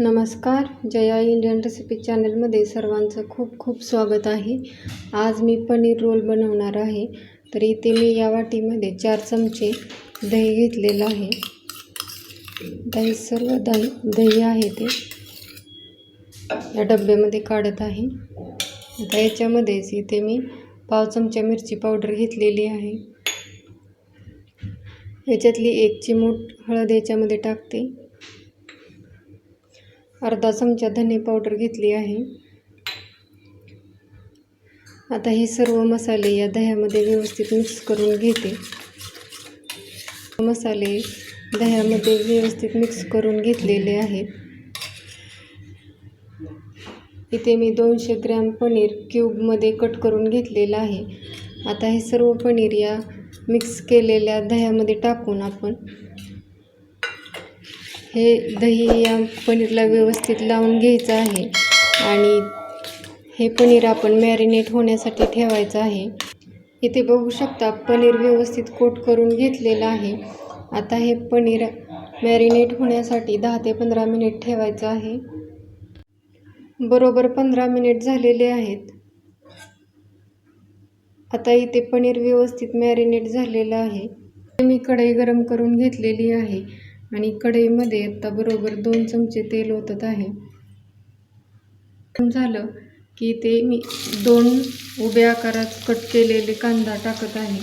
नमस्कार Jaya Indian recipe चॅनलमध्ये सर्वांचं खूप खूप स्वागत आहे. आज मी पनीर रोल बनवणार आहे. तर इथे मी या वाटीमध्ये चार चमचे दही घेतलेलं आहे. दही सर्व दही दही आहे ते. या डब्यामध्ये काढत आहे. आता याच्यामध्येच इथे मी पाव चमचा मिरची पावडर घेतलेली आहे. याच्यातली एक चिमूट हळद याच्यामध्ये टाकते. अर्धा चमचा धने पावडर घेतली आहे. आता हे सर्व मसाले या दह्यामध्ये व्यवस्थित मिक्स करून घेते. मसाले दह्यामध्ये व्यवस्थित मिक्स करून घेतलेले आहेत. इथे मी दोनशे ग्रॅम पनीर क्यूबमध्ये कट करून घेतलेलं आहे. आता हे सर्व पनीर या मिक्स केलेल्या दह्यामध्ये टाकून आपण हे दही या पनीरला व्यवस्थित लावून घ्यायचं आहे. आणि हे पनीर आपण मॅरिनेट होण्यासाठी ठेवायचं आहे. इथे बघू शकता पनीर व्यवस्थित कोट करून घेतलेलं आहे. आता हे पनीर मॅरिनेट होण्यासाठी दहा ते पंधरा मिनिट ठेवायचं आहे. बरोबर पंधरा मिनिट झालेले आहेत. आता इथे पनीर व्यवस्थित मॅरिनेट झालेलं आहे. मी कढई गरम करून घेतलेली आहे. आणि कढईमध्ये आत्ता बरोबर दोन चमचे तेल ओतत आहे. झालं की ते मी दोन उभ्या आकारात कट केलेले कांदा टाकत आहे.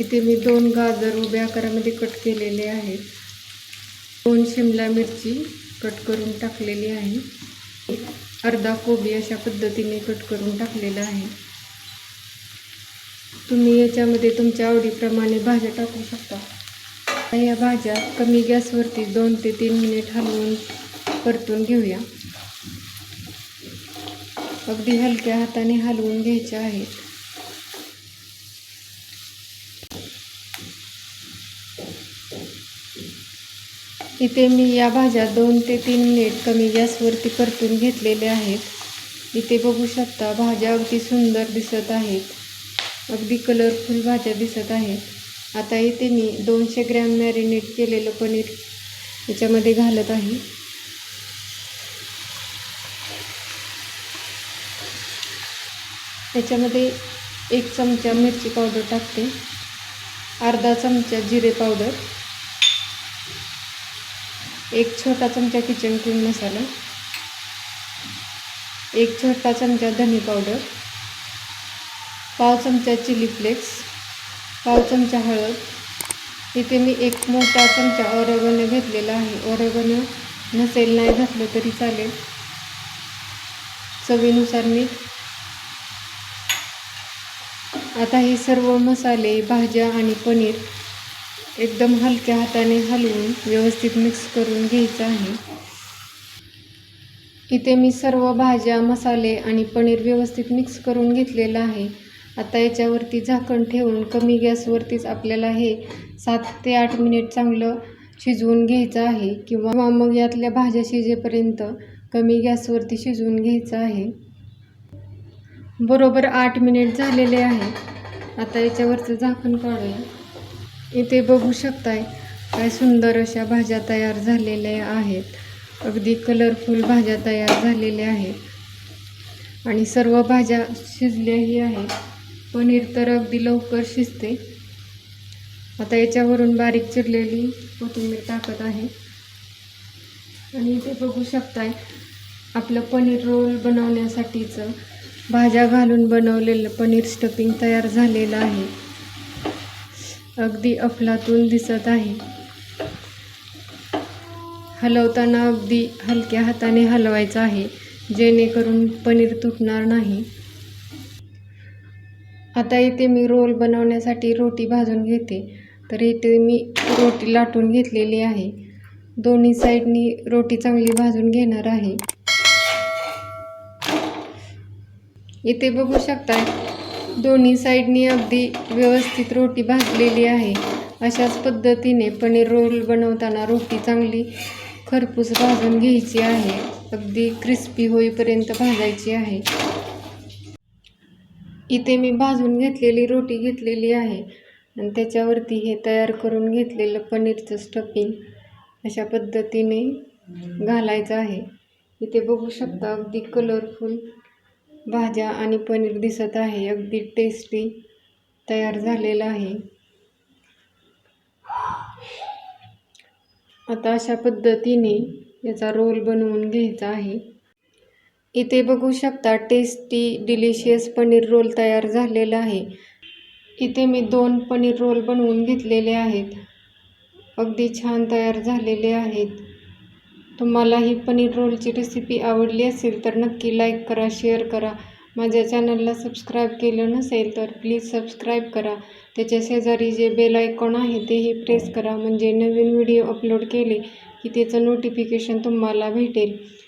इथे मी दोन गाजर उभ्या आकारामध्ये कट केलेले आहेत. दोन शिमला मिरची कट करून टाकलेली आहे. अर्धा कोबी अशा पद्धतीने कट करून टाकलेला आहे. तुम्ही याच्यामध्ये तुमच्या आवडीप्रमाणे भाज्या टाकू शकता. या भाज्या कमी गॅसवरती दोन ते तीन मिनिट हलवून परतून घेऊया. अगदी हलक्या हाताने हलवून घ्यायच्या आहेत. इथे मी या भाज्या दोन ते तीन मिनिट कमी गॅसवरती परतून घेतलेल्या आहेत. इथे बघू शकता भाज्या अगदी सुंदर दिसत आहेत. अगदी कलरफुल भाज्या दिसत आहेत. आता इथे मी दोनशे ग्रॅम मॅरिनेट केलेलं पनीर याच्यामध्ये घालत आहे. याच्यामध्ये एक चमचा मिरची पावडर टाकते. अर्धा चमचा जिरे पावडर. एक छोटा चमचा किचन क्रीम मसाला. एक छोटा चमचा धनी पावडर. पाव चमचा चिली फ्लेक्स पाव चमचा हळद. इथे मी एक मोठा चमचा ओरेगनो घेतलेला आहे. ओरेगनो नसेल नाही घातलं तरी चालेल. चवीनुसार मीठ. आता हे सर्व मसाले भाज्या आणि पनीर एकदम हलक्या हाताने हलवून व्यवस्थित मिक्स करून घ्यायचं आहे. इथे मी सर्व भाज्या मसाले आणि पनीर व्यवस्थित मिक्स करून घेतलेलं आहे. आता याच्यावरती झाकण ठेवून कमी गॅसवरतीच आपल्याला हे सात ते आठ मिनिट चांगलं शिजवून घ्यायचं आहे किंवा मग यातल्या भाज्या शिजेपर्यंत कमी गॅसवरती शिजवून घ्यायचं आहे. बरोबर आठ मिनिट झालेले आहे. आता याच्यावरचं झाकण काढूया. इथे बघू शकताय काय सुंदर अशा भाज्या तयार झालेल्या आहेत. अगदी कलरफुल भाज्या तयार झालेल्या आहेत. आणि सर्व भाज्या शिजल्याही आहेत. पनीर तर अगदी लवकर शिजते. आता याच्यावरून बारीक चिरलेली कोथिंबीर टाकत आहे. आणि इथे बघू शकताय आपलं पनीर रोल बनवण्यासाठीचं भाज्या घालून बनवलेलं पनीर स्टफिंग तयार झालेलं आहे. अगदी अफलातून दिसत आहे. हलवताना अगदी हलक्या हाताने हलवायचं आहे जेणेकरून पनीर तुटणार नाही. आता इथे मी रोल बनवण्यासाठी रोटी भाजून घेते. तर इथे मी रोटी लाटून घेतलेली आहे. दोन्ही साईडनी रोटी चांगली भाजून घेणार आहे. इथे बघू शकता दोन्ही साईडनी अगदी व्यवस्थित रोटी भाजलेली आहे. अशाच पद्धतीने पनीर रोल बनवताना रोटी चांगली खरपूस भाजून घ्यायची आहे. अगदी क्रिस्पी होईपर्यंत भाजायची आहे. इथे मी भाजून घेतलेली रोटी घेतलेली आहे. आणि त्याच्यावरती हे तयार करून घेतलेलं पनीरचं स्टफिंग अशा पद्धतीने घालायचं आहे. इथे बघू शकता अगदी कलरफुल भाज्या आणि पनीर दिसत आहे. अगदी टेस्टी तयार झालेलं आहे. आता अशा पद्धतीने याचा रोल बनवून घ्यायचा आहे. इथे बघू शकता टेस्टी डिलिशियस पनीर रोल तयार झालेला आहे. इथे मी दोन पनीर रोल बनवून घेतलेले आहेत. अगदी छान तयार झालेले आहेत. तुम्हाला ही पनीर रोलची रेसिपी आवडली असेल तर नक्की लाईक करा शेअर करा. माझ्या चॅनलला सबस्क्राईब केलं नसेल तर प्लीज सबस्क्राईब करा. त्याच्या शेजारी जे बेल आयकॉन आहे तेही प्रेस करा. म्हणजे नवीन व्हिडिओ अपलोड केले की त्याचं नोटिफिकेशन तुम्हाला भेटेल.